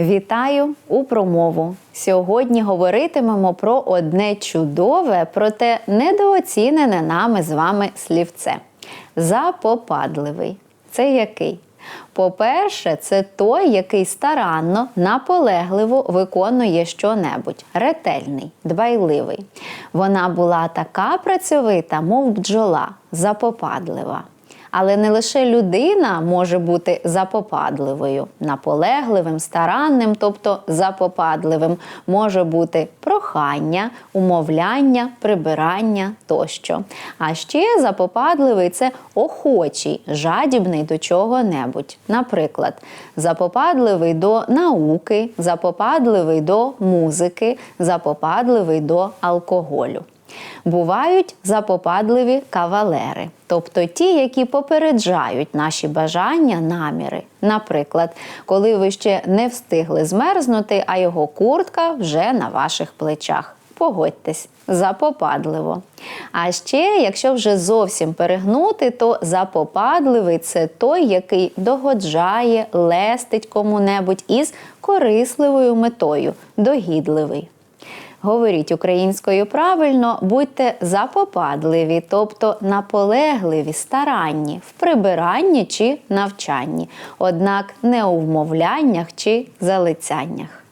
Вітаю у промову. Сьогодні говоритимемо про одне чудове, проте недооцінене нами з вами слівце. Запопадливий. Це який? По-перше, це той, який старанно, наполегливо виконує щонебудь, ретельний, дбайливий. Вона була така працьовита, мов бджола, запопадлива. Але не лише людина може бути запопадливою, наполегливим, старанним, тобто запопадливим, може бути прохання, умовляння, прибирання тощо. А ще запопадливий це охочий, жадібний до чого-небудь. Наприклад, запопадливий до науки, запопадливий до музики, запопадливий до алкоголю. Бувають запопадливі кавалери, тобто ті, які попереджають наші бажання, наміри. Наприклад, коли ви ще не встигли змерзнути, а його куртка вже на ваших плечах. Погодьтесь, запопадливо. А ще, якщо вже зовсім перегнути, то запопадливий це той, який догоджає, лестить кому-небудь із корисливою метою, догідливий. Говоріть українською правильно, будьте запопадливі, тобто наполегливі, старанні в прибиранні чи навчанні, однак не у вмовляннях чи залицяннях.